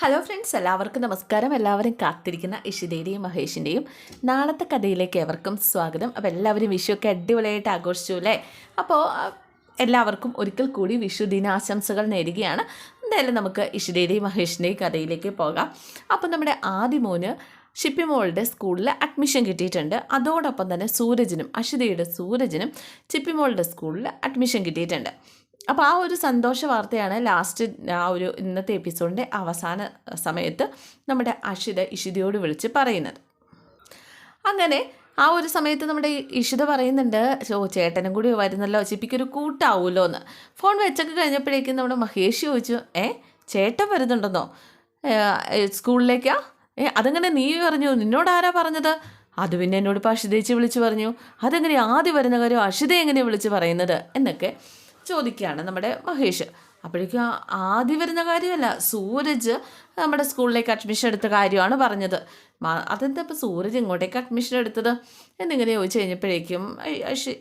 Hello friends എല്ലാവർക്കും നമസ്കാരം. എല്ലാവരും കാത്തിരിക്കുന്ന ഇഷിതയുടെയും മഹേഷിന്റെയും നാളത്തെ കഥയിലേക്ക് എവർക്കും സ്വാഗതം. അപ്പോൾ എല്ലാവരും വിഷുവൊക്കെ അടിപൊളിയായിട്ട് ആഘോഷിച്ചു അല്ലേ? അപ്പോൾ എല്ലാവർക്കും ഒരിക്കൽ കൂടി വിഷു ദിനാശംസകൾ നേരുകയാണ്. എന്തായാലും നമുക്ക് ഇഷിതയുടെയും മഹേഷിന്റെയും കഥയിലേക്ക് പോകാം. അപ്പോൾ നമ്മുടെ ആദിമോന് ഷിപ്പിമോളുടെ സ്കൂളിൽ അഡ്മിഷൻ കിട്ടിയിട്ടുണ്ട്. അതോടൊപ്പം തന്നെ സൂരജിനും അഷിതയുടെ സൂരജിനും ചിപ്പിമോളുടെ സ്കൂളിൽ അഡ്മിഷൻ കിട്ടിയിട്ടുണ്ട്. അപ്പോൾ ആ ഒരു സന്തോഷ വാർത്തയാണ് ലാസ്റ്റ് ആ ഒരു ഇന്നത്തെ എപ്പിസോഡിന്റെ അവസാന സമയത്ത് നമ്മുടെ അഷിത ഇഷിതയോട് വിളിച്ച് പറയുന്നത്. അങ്ങനെ ആ ഒരു സമയത്ത് നമ്മുടെ ഇഷിത പറയുന്നുണ്ട് ഓ ചേട്ടനും കൂടി വരുന്നല്ലോ ചിപ്പിക്കൊരു കൂട്ടാവുമല്ലോ എന്ന് ഫോൺ വെച്ചൊക്കെ കഴിഞ്ഞപ്പോഴേക്കും നമ്മുടെ മഹേഷ് ചോദിച്ചു ഏ ചേട്ടൻ വരുന്നുണ്ടെന്നോ? സ്കൂളിലേക്കാ? ഏ അതങ്ങനെ നീ പറഞ്ഞു? നിന്നോട് ആരാ പറഞ്ഞത്? അത് പിന്നെ എന്നോട് ഇപ്പോൾ അഷിതേച്ചി വിളിച്ച് പറഞ്ഞു. അതെങ്ങനെ ആദ്യം വരുന്ന കാര്യം അഷിത എങ്ങനെയാണ് വിളിച്ച് പറയുന്നത്? എന്നൊക്കെ ചോദിക്കുകയാണ് നമ്മുടെ മഹേഷ്. അപ്പോഴേക്കും ആദ്യം വരുന്ന കാര്യമല്ല സൂരജ് നമ്മുടെ സ്കൂളിലേക്ക് അഡ്മിഷൻ എടുത്ത കാര്യമാണ് പറഞ്ഞത്. അതെന്താ ഇപ്പോൾ സൂരജ് ഇങ്ങോട്ടേക്ക് അഡ്മിഷൻ എടുത്തത്? എന്നിങ്ങനെ ചോദിച്ചു കഴിഞ്ഞപ്പോഴേക്കും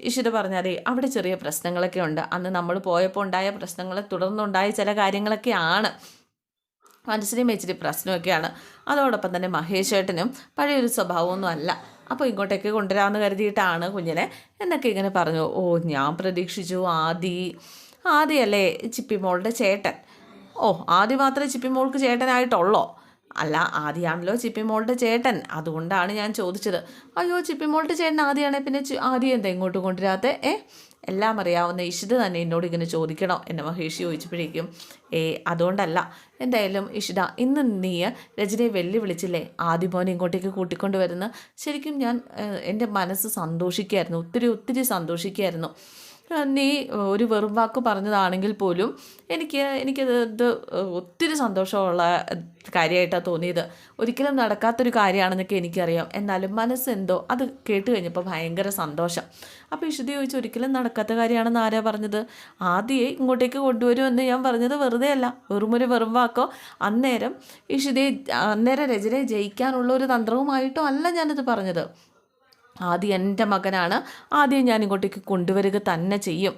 ഇഷിത പറഞ്ഞാലേ അവിടെ ചെറിയ പ്രശ്നങ്ങളൊക്കെ ഉണ്ട്. അന്ന് നമ്മൾ പോയപ്പോൾ ഉണ്ടായ പ്രശ്നങ്ങളെ തുടർന്നുണ്ടായ ചില കാര്യങ്ങളൊക്കെയാണ്. മനസ്സിനെയും വെച്ചിട്ട് പ്രശ്നമൊക്കെയാണ്. അതോടൊപ്പം തന്നെ മഹേഷ് ഏട്ടനും പഴയൊരു സ്വഭാവമൊന്നും അല്ല. അപ്പോൾ ഇങ്ങോട്ടേക്ക് കൊണ്ടുവരാമെന്ന് കരുതിയിട്ടാണ് കുഞ്ഞിനെ എന്നൊക്കെ ഇങ്ങനെ പറഞ്ഞു. ഓ ഞാൻ പ്രതീക്ഷിച്ചു ആദി. ആദിയല്ലേ ചിപ്പിമോളുടെ ചേട്ടൻ? ഓ ആദ്യം മാത്രമേ ചിപ്പിമോൾക്ക് ചേട്ടനായിട്ടുള്ളോ? അല്ല ആദ്യമാണല്ലോ ചിപ്പിമോളുടെ ചേട്ടൻ. അതുകൊണ്ടാണ് ഞാൻ ചോദിച്ചത്. അയ്യോ ചിപ്പിമോളുടെ ചേട്ടൻ ആദിയാണേ. പിന്നെ ആദ്യം എന്താ ഇങ്ങോട്ട് കൊണ്ടുവരാത്തെ? ഏ? എല്ലാം അറിയാവുന്ന ഇഷിത് തന്നെ എന്നോട് ഇങ്ങനെ ചോദിക്കണോ? എന്നെ മഹേഷ് ചോദിച്ചപ്പോഴേക്കും ഏ അതുകൊണ്ടല്ല. എന്തായാലും ഇഷിത ഇന്ന് നീ രജനിയെ വെല്ലുവിളിച്ചില്ലേ? ആദ്യം മോനെ ഇങ്ങോട്ടേക്ക് കൂട്ടിക്കൊണ്ട് വരുന്ന? ശരിക്കും ഞാൻ എന്റെ മനസ്സ് സന്തോഷിക്കുകയായിരുന്നു ഒത്തിരി ഒത്തിരി സന്തോഷിക്കുകയായിരുന്നു നീ ഒരു വെറും വാക്ക് പറഞ്ഞതാണെങ്കിൽ പോലും എനിക്ക് എനിക്കത് ഇത് ഒത്തിരി സന്തോഷമുള്ള കാര്യമായിട്ടാണ് തോന്നിയത്. ഒരിക്കലും നടക്കാത്തൊരു കാര്യമാണെന്നൊക്കെ എനിക്കറിയാം. എന്നാലും മനസ്സെന്തോ അത് കേട്ട് കഴിഞ്ഞപ്പോൾ ഭയങ്കര സന്തോഷം. അപ്പോൾ ഇഷുതി ചോദിച്ചു ഒരിക്കലും നടക്കാത്ത കാര്യമാണെന്ന് ആരാ പറഞ്ഞത്? ആദ്യേ ഇങ്ങോട്ടേക്ക് കൊണ്ടുവരുമെന്ന് ഞാൻ പറഞ്ഞത് വെറുതെ അല്ല. വെറുമൊരു വെറും വാക്കോ? അന്നേരം ഇഷുതിയെ അന്നേരം രചനയെ ജയിക്കാനുള്ള ഒരു തന്ത്രവുമായിട്ടോ അല്ല ഞാനിത് പറഞ്ഞത്. ആദ്യം എന്റെ മകനാണ്. ആദ്യം ഞാൻ ഇങ്ങോട്ടേക്ക് കൊണ്ടുവരിക തന്നെ ചെയ്യും.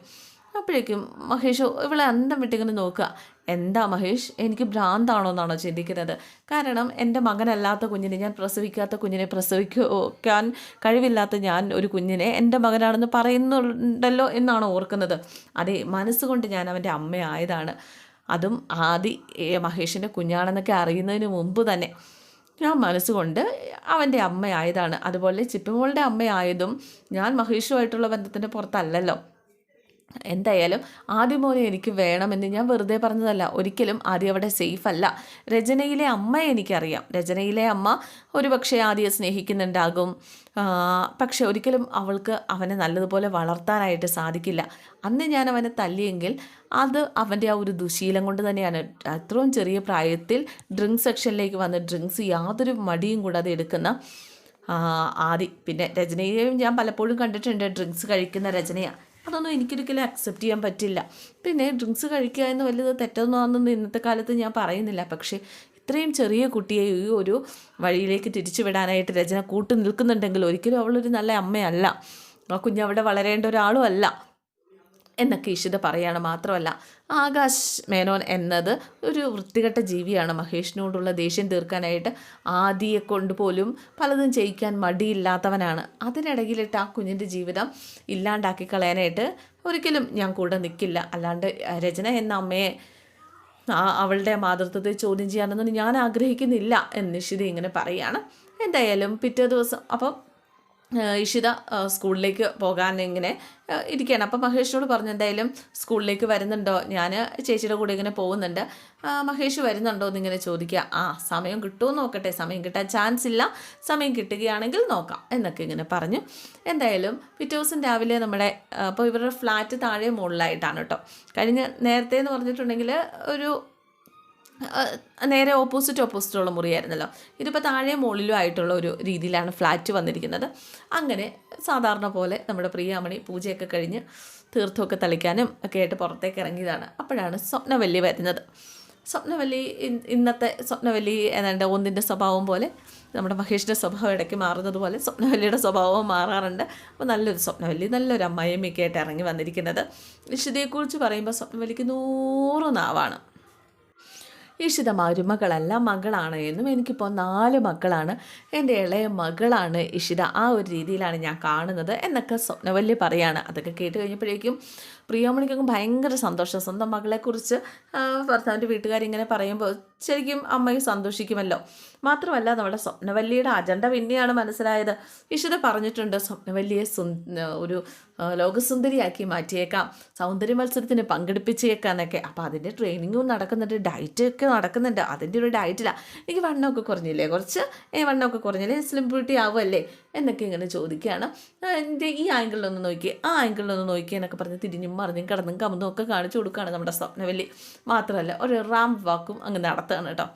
അപ്പോഴേക്കും മഹേഷ് ഇവളെ അന്തം വിട്ടിങ്ങനെ നോക്കുക. എന്താ മഹേഷ്? എനിക്ക് ഭ്രാന്താണോ എന്നാണോ ചിന്തിക്കുന്നത്. കാരണം എന്റെ മകനല്ലാത്ത കുഞ്ഞിനെ ഞാൻ പ്രസവിക്കാത്ത കുഞ്ഞിനെ പ്രസവിക്കാൻ കഴിവില്ലാത്ത ഞാൻ ഒരു കുഞ്ഞിനെ എന്റെ മകനാണെന്ന് പറയുന്നുണ്ടല്ലോ എന്നാണ് ഓർക്കുന്നത്. അതെ മനസ്സുകൊണ്ട് ഞാൻ അവന്റെ അമ്മയായതാണ്. അതും ആദി മഹേഷിന്റെ കുഞ്ഞാണെന്നൊക്കെ അറിയുന്നതിന് മുമ്പ് തന്നെ. ഞാൻ മനസ്സുകൊണ്ട് അവന്റെ അമ്മയായതാണ്. അതുപോലെ ചിപ്പിമോളുടെ അമ്മയായതും ഞാൻ മഹേഷുമായിട്ടുള്ള ബന്ധത്തിന്റെ പുറത്തല്ലല്ലോ. എന്തായാലും ആദ്യം മോനെ എനിക്ക് വേണമെന്ന് ഞാൻ വെറുതെ പറഞ്ഞതല്ല. ഒരിക്കലും ആദ്യം അവിടെ സേഫ് അല്ല. രചനയിലെ അമ്മ എനിക്കറിയാം. രചനയിലെ അമ്മ ഒരു പക്ഷേ ആദ്യം സ്നേഹിക്കുന്നുണ്ടാകും. പക്ഷെ ഒരിക്കലും അവൾക്ക് അവനെ നല്ലതുപോലെ വളർത്താനായിട്ട് സാധിക്കില്ല. അന്ന് ഞാൻ അവനെ തല്ലിയെങ്കിൽ അത് അവന്റെ ആ ഒരു ദുശീലം കൊണ്ട് തന്നെയാണ്. അത്രയും ചെറിയ പ്രായത്തിൽ ഡ്രിങ്ക് സെക്ഷനിലേക്ക് വന്ന് ഡ്രിങ്ക്സ് യാതൊരു മടിയും കൂടാതെ എടുക്കുന്ന ആദി. പിന്നെ രചനയെയും ഞാൻ പലപ്പോഴും കണ്ടിട്ടുണ്ട്. ഡ്രിങ്ക്സ് കഴിക്കുന്ന രചനയാണ് അതൊന്നും എനിക്കൊരിക്കലും അക്സെപ്റ്റ് ചെയ്യാൻ പറ്റില്ല. പിന്നെ ഡ്രിങ്ക്സ് കഴിക്കുക എന്ന് വലിയത് തെറ്റൊന്നും ഇന്നത്തെ കാലത്ത് ഞാൻ പറയുന്നില്ല. പക്ഷേ ഇത്രയും ചെറിയ കുട്ടിയെ ഈ ഒരു വഴിയിലേക്ക് തിരിച്ചു വിടാനായിട്ട് രചന കൂട്ടു നിൽക്കുന്നുണ്ടെങ്കിൽ ഒരിക്കലും അവളൊരു നല്ല അമ്മയല്ല. ആ കുഞ്ഞവിടെ വളരേണ്ട ഒരാളും അല്ല. എന്നൊക്കെ ഇഷിത പറയുകയാണ് മാത്രമല്ല ആകാശ് മേനോൻ എന്നത് ഒരു വൃത്തികെട്ട ജീവിയാണ്. മഹേഷിനോടുള്ള ദേഷ്യം തീർക്കാനായിട്ട് ആദിയെ കൊണ്ടുപോലും പലതും ചെയ്യിക്കാൻ മടിയില്ലാത്തവനാണ്. അതിനിടയിലിട്ട് ആ കുഞ്ഞിന്റെ ജീവിതം ഇല്ലാണ്ടാക്കി കളയാനായിട്ട് ഒരിക്കലും ഞാൻ കൂടെ നിൽക്കില്ല അല്ലാണ്ട് രചന എന്ന അമ്മയെ ആ അവളുടെ മാതൃത്വത്തെ ചോദ്യം ചെയ്യാനൊന്നും ഞാൻ ആഗ്രഹിക്കുന്നില്ല എന്ന് ഇഷിത ഇങ്ങനെ പറയുകയാണ് എന്തായാലും പിറ്റേ ദിവസം അപ്പം ഇഷിത സ്കൂളിലേക്ക് പോകാൻ ഇങ്ങനെ ഇരിക്കുകയാണ് അപ്പം മഹേഷിനോട് പറഞ്ഞു എന്തായാലും സ്കൂളിലേക്ക് വരുന്നുണ്ടോ? ഞാൻ ചേച്ചിയുടെ കൂടെ ഇങ്ങനെ പോകുന്നുണ്ട്. മഹേഷ് വരുന്നുണ്ടോ എന്നിങ്ങനെ ചോദിക്കുക. ആ സമയം കിട്ടുമോ നോക്കട്ടെ. സമയം കിട്ടാൻ ചാൻസ് ഇല്ല. സമയം കിട്ടുകയാണെങ്കിൽ നോക്കാം എന്നൊക്കെ ഇങ്ങനെ പറഞ്ഞു. എന്തായാലും പിറ്റേ ദിവസം രാവിലെ നമ്മുടെ അപ്പോൾ ഇവരുടെ ഫ്ലാറ്റ് താഴെ മുകളിലായിട്ടാണ് കേട്ടോ. കഴിഞ്ഞ നേരത്തെ എന്ന് പറഞ്ഞിട്ടുണ്ടെങ്കിൽ ഒരു നേരെ ഓപ്പോസിറ്റ് ഓപ്പോസിറ്റുള്ള മുറിയായിരുന്നല്ലോ. ഇതിപ്പോൾ താഴെ മുകളിലും ആയിട്ടുള്ള ഒരു രീതിയിലാണ് ഫ്ലാറ്റ് വന്നിരിക്കുന്നത്. അങ്ങനെ സാധാരണ പോലെ നമ്മുടെ പ്രിയാമണി പൂജയൊക്കെ കഴിഞ്ഞ് തീർത്ഥമൊക്കെ തളിക്കാനും ഒക്കെ ആയിട്ട് പുറത്തേക്ക് ഇറങ്ങിയതാണ്. അപ്പോഴാണ് സ്വപ്നവല്ലി വരുന്നത്. സ്വപ്നവല്ലി ഇന്നത്തെ സ്വപ്നവല്ലി ഏതാണ്ട് ഒന്നിന്റെ സ്വഭാവം പോലെ നമ്മുടെ മഹേഷിന്റെ സ്വഭാവം ഇടയ്ക്ക് മാറുന്നത് പോലെ സ്വപ്നവല്ലിയുടെ സ്വഭാവം മാറാറുണ്ട്. അപ്പോൾ നല്ലൊരു സ്വപ്നവല്ലി നല്ലൊരു അമ്മായിയമ്മയൊക്കെ ആയിട്ട് ഇറങ്ങി വന്നിരിക്കുന്നത്. വിശുദ്ധിയെക്കുറിച്ച് പറയുമ്പോൾ സ്വപ്നവല്ലിക്ക് നൂറ് നാവാണ്. ഇഷിത മരുമകളല്ല മകളാണ് എന്നും എനിക്കിപ്പോൾ നാല് മക്കളാണ്. എന്റെ ഇളയ മകളാണ് ഇഷിത. ആ ഒരു രീതിയിലാണ് ഞാൻ കാണുന്നത് എന്നൊക്കെ സ്വപ്നവല്യ പറയാണ്. അതൊക്കെ കേട്ട് കഴിഞ്ഞപ്പോഴേക്കും പ്രിയാമണിക്കൊക്കെ ഭയങ്കര സന്തോഷം. സ്വന്തം മകളെക്കുറിച്ച് ഭർത്താവിന്റെ വീട്ടുകാരിങ്ങനെ പറയുമ്പോൾ ശരിക്കും അമ്മയും സന്തോഷിക്കുമല്ലോ. മാത്രമല്ല നമ്മുടെ സ്വപ്നവല്ലിയുടെ അജണ്ട പിന്നെയാണ് മനസ്സിലായത്. ഇഷിത പറഞ്ഞിട്ടുണ്ട് സ്വപ്നവല്ലിയെ ഒരു ലോകസുന്ദരിയാക്കി മാറ്റിയേക്കാം. സൗന്ദര്യ മത്സരത്തിന് പങ്കെടുപ്പിച്ചേക്കാം എന്നൊക്കെ അപ്പോൾ അതിന്റെ ട്രെയിനിങ്ങും നടക്കുന്നുണ്ട്. ഡയറ്റൊക്കെ നടക്കുന്നുണ്ട്. അതിന്റെ ഒരു ഡയറ്റിലാണ് എനിക്ക് വണ്ണമൊക്കെ കുറഞ്ഞില്ലേ? കുറച്ച്? ഏ വണ്ണമൊക്കെ കുറഞ്ഞില്ലേ? സ്ലിം ബ്യൂട്ടി ആവുമല്ലേ എന്നൊക്കെ ഇങ്ങനെ ചോദിക്കുകയാണ് എന്റെ ഈ ആംഗിളിലൊന്ന് നോക്കി. ആ ആംഗിളിലൊന്ന് നോക്കി എന്നൊക്കെ പറഞ്ഞ് തിരിഞ്ഞും മറിഞ്ഞും കിടന്നും കമന്നും ഒക്കെ കാണിച്ചു കൊടുക്കുകയാണ് നമ്മുടെ സ്വപ്നവല്ലി. മാത്രമല്ല ഒരു റാം വാക്കും അങ്ങ് നടത്തുകയാണ് കേട്ടോ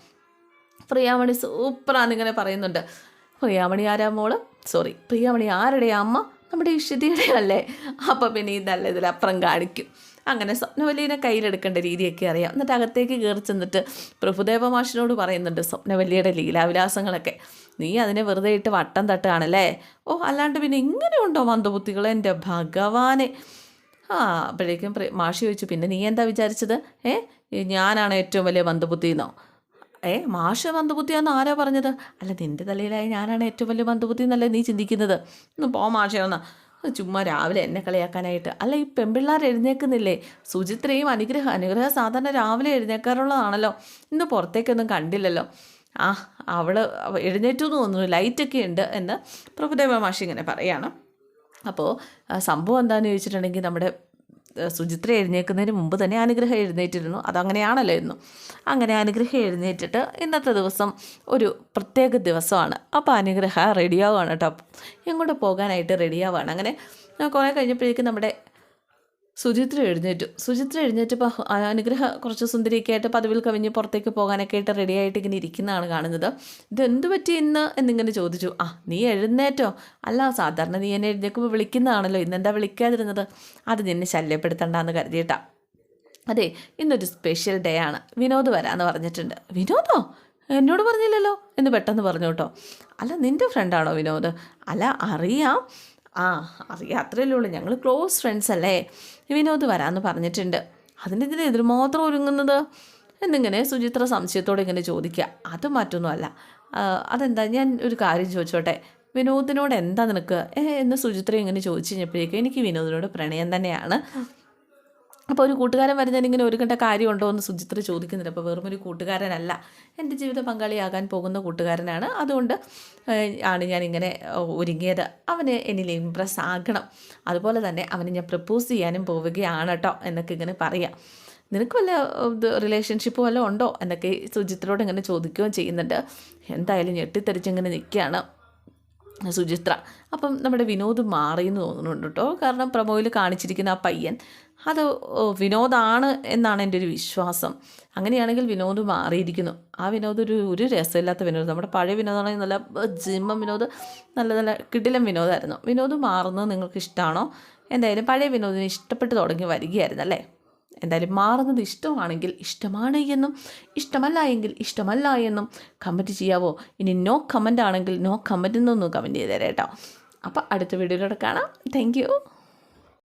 പ്രിയാമണി സൂപ്പറാണ് ഇങ്ങനെ പറയുന്നുണ്ട്. പ്രിയാമണി ആരാ മോൾ? സോറി പ്രിയാമണി ആരുടെ അമ്മ? നമ്മുടെ ഇഷിതയുടെ അല്ലേ? അപ്പം പിന്നെ ഇതല്ല ഇതിലപ്പുറം കാണിക്കും. അങ്ങനെ സ്വപ്നവല്ലിനെ കയ്യിലെടുക്കേണ്ട രീതിയൊക്കെ അറിയാം. എന്നിട്ട് അകത്തേക്ക് കയറി ചെന്നിട്ട് പ്രഭുദേവ മാഷിനോട് പറയുന്നുണ്ട് സ്വപ്നവല്ലിയുടെ ലീലാവിലാസങ്ങളൊക്കെ. നീ അതിനെ വെറുതെ ഇട്ട് വട്ടം തട്ടുകയാണല്ലേ? ഓ അല്ലാണ്ട് പിന്നെ ഇങ്ങനെയുണ്ടോ മന്ദബുദ്ധികൾ? എന്റെ ഭഗവാനെ. ആ അപ്പോഴേക്കും മാഷി ചോദിച്ചു പിന്നെ നീ എന്താ വിചാരിച്ചത്? ഏ? ഞാനാണ് ഏറ്റവും വലിയ മന്ദബുദ്ധിന്നോ? ഏ മാഷ് മന്ദബുദ്ധിയാന്ന് ആരാ പറഞ്ഞത്? അല്ല നിന്റെ തലയിലായി ഞാനാണ് ഏറ്റവും വലിയ മന്ദബുദ്ധി എന്നല്ലേ നീ ചിന്തിക്കുന്നത്. ഒന്ന് പോ മാഷയൊന്ന് ചുമ്മാ രാവിലെ എന്നെ കളിയാക്കാനായിട്ട്. അല്ല ഈ പെൺപിള്ളേർ എഴുന്നേക്കുന്നില്ലേ? സുചിത്രയും അനുഗ്രഹ അനുഗ്രഹ സാധാരണ രാവിലെ എഴുന്നേക്കാറുള്ളതാണല്ലോ. ഇന്ന് പുറത്തേക്കൊന്നും കണ്ടില്ലല്ലോ. ആ അവൾ അവ- എഴുന്നേറ്റു എന്ന് തോന്നുന്നു. ലൈറ്റൊക്കെ ഉണ്ട് എന്ന് പ്രഭുദേവ മാഷി ഇങ്ങനെ പറയാണ്. അപ്പോൾ സംഭവം എന്താണെന്ന് ചോദിച്ചിട്ടുണ്ടെങ്കിൽ നമ്മുടെ സുചിത്ര എഴുന്നേൽക്കുന്നതിന് മുമ്പ് തന്നെ അനുഗ്രഹം എഴുന്നേറ്റിരുന്നു. അതങ്ങനെയാണല്ലോ ഇന്നും. അങ്ങനെ അനുഗ്രഹം എഴുന്നേറ്റിട്ട് ഇന്നത്തെ ദിവസം ഒരു പ്രത്യേക ദിവസമാണ്. അപ്പോൾ അനുഗ്രഹ റെഡിയാവുകയാണ് കേട്ടോ. എങ്ങോട്ട് പോകാനായിട്ട് റെഡിയാവുകയാണ് അങ്ങനെ കുറേ കഴിഞ്ഞപ്പോഴേക്കും നമ്മുടെ സുചിത്ര എഴുന്നേറ്റു. സുചിത്ര എഴുന്നേറ്റപ്പോൾ അനുഗ്രഹ കുറച്ച് സുന്ദരിയൊക്കെ ആയിട്ട് പതിവിൽ കവിഞ്ഞ് പുറത്തേക്ക് പോകാനൊക്കെ ആയിട്ട് റെഡി ആയിട്ട് ഇങ്ങനെ ഇരിക്കുന്നതാണ് കാണുന്നത്. ഇതെന്ത് പറ്റി ഇന്ന്? എന്നിങ്ങനെ ചോദിച്ചു. ആ നീ എഴുന്നേറ്റോ? അല്ല സാധാരണ നീ എന്നെ എഴുന്നേക്കുമ്പോൾ വിളിക്കുന്നതാണല്ലോ. ഇന്നെന്താ വിളിക്കാതിരുന്നത്? അത് നിന്നെ ശല്യപ്പെടുത്തണ്ടെന്ന് കരുതിയിട്ടാ. അതെ ഇന്നൊരു സ്പെഷ്യൽ ഡേ ആണ്. വിനോദ് വരാമെന്ന് പറഞ്ഞിട്ടുണ്ട്. വിനോദോ? എന്നോട് പറഞ്ഞില്ലല്ലോ? എന്ന് പെട്ടെന്ന് പറഞ്ഞു കേട്ടോ. അല്ല നിന്റെ ഫ്രണ്ടാണോ വിനോദ്? അല്ല അറിയാം. ആ അറിയാം അത്രയല്ലേ ഉള്ളൂ. ഞങ്ങൾ ക്ലോസ് ഫ്രണ്ട്സ് അല്ലേ? വിനോദ് വരാമെന്ന് പറഞ്ഞിട്ടുണ്ട്. ഇതിന് എതിർമാത്രം ഒരുങ്ങുന്നത്? എന്നിങ്ങനെ സുചിത്ര സംശയത്തോടെ ഇങ്ങനെ ചോദിക്കുക? അത് മറ്റൊന്നുമല്ല. അതെന്താ? ഞാൻ ഒരു കാര്യം ചോദിച്ചോട്ടെ? വിനോദിനോട് എന്താ നിനക്ക്? എന്ന് സുചിത്ര ഇങ്ങനെ ചോദിച്ചു കഴിഞ്ഞപ്പോഴേക്കും എനിക്ക് വിനോദിനോട് പ്രണയം തന്നെയാണ്. അപ്പോൾ ഒരു കൂട്ടുകാരൻ വരുന്നതിന് ഇങ്ങനെ ഒരുക്കേണ്ട കാര്യമുണ്ടോ എന്ന് സുചിത്ര ചോദിക്കുന്നുണ്ട്. അപ്പോൾ വെറുമൊരു ഒരു കൂട്ടുകാരനല്ല. എന്റെ ജീവിത പങ്കാളിയാകാൻ പോകുന്ന കൂട്ടുകാരനാണ്. അതുകൊണ്ട് ആണ് ഞാൻ ഇങ്ങനെ ഒരുങ്ങിയത്. അവന് എന്നിൽ ഇമ്പ്രസ് ആകണം. അതുപോലെ തന്നെ അവന് ഞാൻ പ്രപ്പോസ് ചെയ്യാനും പോവുകയാണ് കേട്ടോ എന്നൊക്കെ ഇങ്ങനെ പറയാം. നിനക്ക് വല്ല ഇത് റിലേഷൻഷിപ്പ് വല്ല ഉണ്ടോ എന്നൊക്കെ സുചിത്രയോട് ഇങ്ങനെ ചോദിക്കുകയും ചെയ്യുന്നുണ്ട്. എന്തായാലും ഞെട്ടിത്തെറിച്ചിങ്ങനെ നിൽക്കുകയാണ് സുചിത്ര. അപ്പം നമ്മുടെ വിനോദ് മാറിയെന്ന് തോന്നുന്നുണ്ട് കേട്ടോ കാരണം പ്രമോയിൽ കാണിച്ചിരിക്കുന്ന ആ പയ്യൻ അത് വിനോദാണ് എന്നാണ് എന്റെ ഒരു വിശ്വാസം. അങ്ങനെയാണെങ്കിൽ വിനോദ് മാറിയിരിക്കുന്നു. ആ വിനോദ് ഒരു ഒരു രസമില്ലാത്ത വിനോദം. നമ്മുടെ പഴയ വിനോദമാണെങ്കിൽ നല്ല ജിമ്മം വിനോദ് നല്ല നല്ല കിടിലം വിനോദമായിരുന്നു. വിനോദ് മാറുന്നത് നിങ്ങൾക്ക് ഇഷ്ടമാണോ? എന്തായാലും പഴയ വിനോദിനെ ഇഷ്ടപ്പെട്ട് തുടങ്ങി വരികയായിരുന്നു അല്ലേ? എന്തായാലും മാറുന്നത് ഇഷ്ടമാണെങ്കിൽ ഇഷ്ടമാണ് എന്നും ഇഷ്ടമല്ല എങ്കിൽ ഇഷ്ടമല്ല എന്നും കമന്റ് ചെയ്യാവോ? ഇനി നോ കമന്റ് ആണെങ്കിൽ നോ കമന്റ് എന്നൊന്നും കമന്റ് ചെയ്തേരാം കേട്ടോ. അപ്പോൾ അടുത്ത വീഡിയോയിലൂടെ കാണാം. താങ്ക്